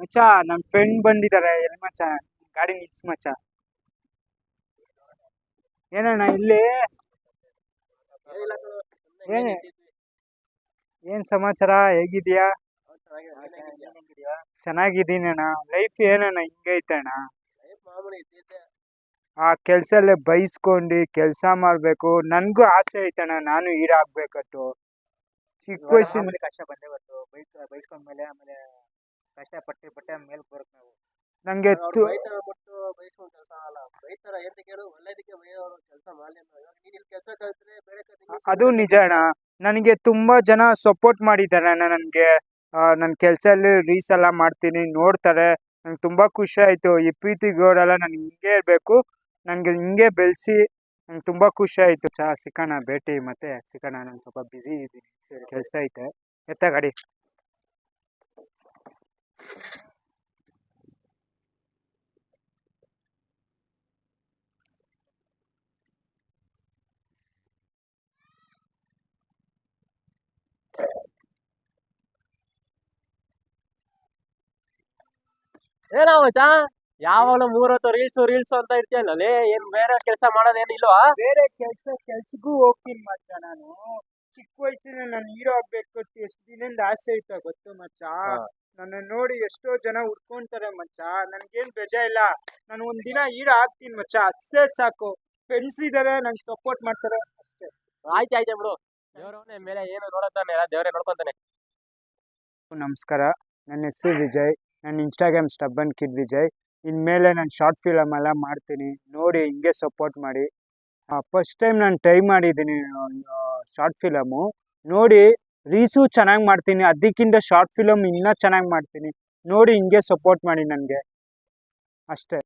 ಮಚ್ಚ ನಮ್ಮ ಫ್ರೆಂಡ್ ಬಂದಿದ್ದಾರೆ ಎಲ್ಲಿ ಮಚ್ಚ? ಗಾಡಿ ನಿಲ್ಸ್ ಮಚ್ಚ. ಏನಣ್ಣ ಇಲ್ಲಿ? ಏನ್ ಏನ್ ಸಮಾಚಾರ? ಹೇಗಿದ್ಯಾ? ಚೆನ್ನಾಗಿದ್ದೀನಣ್ಣ. ಲೈಫ್ ಏನಣ್ಣ ಹಿಂಗೈತಣ್ಣ? ಆ ಕೆಲ್ಸಲ್ಲೇ ಬೈಸ್ಕೊಂಡು ಕೆಲಸ ಮಾಡ್ಬೇಕು. ನನ್ಗೂ ಆಸೆ ಐತಣ್ಣ ನಾನು ಈಡಾಗ್ಬೇಕು ಚಿಕ್ಕ ವಯಸ್ಸಿನ ಮಾಮೂಲಿ ಕಷ್ಟ ಬಂದೇ ಬಂತು. ಬೈಕ್ ಬೈಸ್ಕೊಂಡ್ಮೇಲೆ ಆಮೇಲೆ ಕಷ್ಟ ಪಟ್ಟೆ ಪಟ್ಟೆ ಮೇಲೆ ಬರುತ್ತೆ ನಾವು. ನಂಗೆ ಅವ್ರು ಬೈತಾರ ಬಿಟ್ಟು ಬೈಸ್ಕೊಂಡ್ ಕೆಲಸ ಅಲ್ಲ ಬೈತಾರ ಎಂತ ಕೇಳು ಒಳ್ಳೇದಕ್ಕೆ ಬೈಯೋರು ಕೆಲಸ ಮಾಡ್ಲಿ ನೀನ್ ಇಲ್ಲಿ ಕೆಲಸ ಕಲ್ತ್ರೆ ಬೇರೆ ಕಡೆ ಅದು ನಿಜ ಅಣ್ಣ. ನನಗೆ ತುಂಬಾ ಜನ ಸಪೋರ್ಟ್ ಮಾಡಿದ್ದಾರೆ ಅಣ್ಣ ನನಗೆ. ನನ್ನ ಕೆಲಸದಲ್ಲಿ ರೀಸ್ ಎಲ್ಲ ಮಾಡ್ತೀನಿ ನೋಡ್ತಾರೆ. ನಂಗೆ ತುಂಬಾ ಖುಷಿ ಆಯಿತು. ಈ ಪ್ರೀತಿ ಗೌಡೆಲ್ಲ ನಾನು ಹಿಂಗೆ ಇರಬೇಕು, ನನಗೆ ಹಿಂಗೆ ಬೆಳೆಸಿ ನಂಗೆ ತುಂಬಾ ಖುಷಿ ಆಯಿತು. ಚಾ ಸಿಕ್ಕಣ ಭೇಟಿ ಮತ್ತೆ ಸಿಕ್ಕಣ ನಾನು ಸ್ವಲ್ಪ ಬ್ಯುಸಿ ಇದ್ದೀನಿ. ಕೆಲಸ ಐತೆ. ಎತ್ತ ಗಾಡಿ ಏನೋ ಮಚ್ಚಾ ಯಾವಾಗಲೂ ಮೂರೊತ್ತು ರೀಲ್ಸ್ ರೀಲ್ಸ್ ಅಂತ ಲೇ ಏನ್ ಬೇರೆ ಕೆಲಸ ಮಾಡೋದೇನು ಇಲ್ವಾ? ಬೇರೆ ಕೆಲ್ಸ ಕೆಲ್ಸಕ್ಕೂ ಹೋಗ್ತೀನಿ ಮಚ್ಚ ನಾನು. ಚಿಕ್ಕ ವಯಸ್ಸಿನ ನಾನು ಹೀರೋ ಆಗ್ಬೇಕು ಅಂತ ಎಷ್ಟು ದಿನದಿಂದ ಆಸೆ ಇತ್ತ ಗೊತ್ತು ಮಚ್ಚ? ನನ್ನ ನೋಡಿ ಎಷ್ಟೋ ಜನ ಹುಡ್ಕೊಂತಾರೆ ಮಚ್ಚ. ನನ್ಗೇನ್ ಬೇಜಾ ಇಲ್ಲ ನಾನು ಒಂದಿನ ಹೀರೋ ಆಗ್ತೀನಿ ಮಚ್ಚ. ಅಷ್ಟೇ ಸಾಕು. ಫ್ರೆಂಡ್ಸ್ ಇದಾರೆ ನಂಗೆ ಸಪೋರ್ಟ್ ಮಾಡ್ತಾರೆ ಅಷ್ಟೇ. ಆಯ್ತು ಆಯ್ತು ಬಿಡು. ದೇವ್ರವನೇ ಮೇಲೆ ಏನು ನೋಡತ್ತಾನೆ ದೇವರೇ ನೋಡ್ಕೊಂತಾನೆ. ನಮಸ್ಕಾರ. ನನ್ನ ಹೆಸರು ವಿಜಯ್. ನನ್ನ ಇನ್ಸ್ಟಾಗ್ರಾಮ್ ಸ್ಟಬ್ಬನ್ ಕಿಡ್ ವಿಜಯ್. ಇನ್ಮೇಲೆ ನಾನು ಶಾರ್ಟ್ ಫಿಲಮ್ ಎಲ್ಲ ಮಾಡ್ತೀನಿ. ನೋಡಿ, ಹಿಂಗೆ ಸಪೋರ್ಟ್ ಮಾಡಿ. ಫಸ್ಟ್ ಟೈಮ್ ನಾನು ಟ್ರೈ ಮಾಡಿದ್ದೀನಿ ಶಾರ್ಟ್ ಫಿಲಮು ನೋಡಿ, ರೀಸು ಚೆನ್ನಾಗಿ ಮಾಡ್ತೀನಿ. ಅದಕ್ಕಿಂತ ಶಾರ್ಟ್ ಫಿಲಮ್ ಇನ್ನೂ ಚೆನ್ನಾಗಿ ಮಾಡ್ತೀನಿ. ನೋಡಿ, ಹಿಂಗೆ ಸಪೋರ್ಟ್ ಮಾಡಿ ನನಗೆ. ಅಷ್ಟೇ.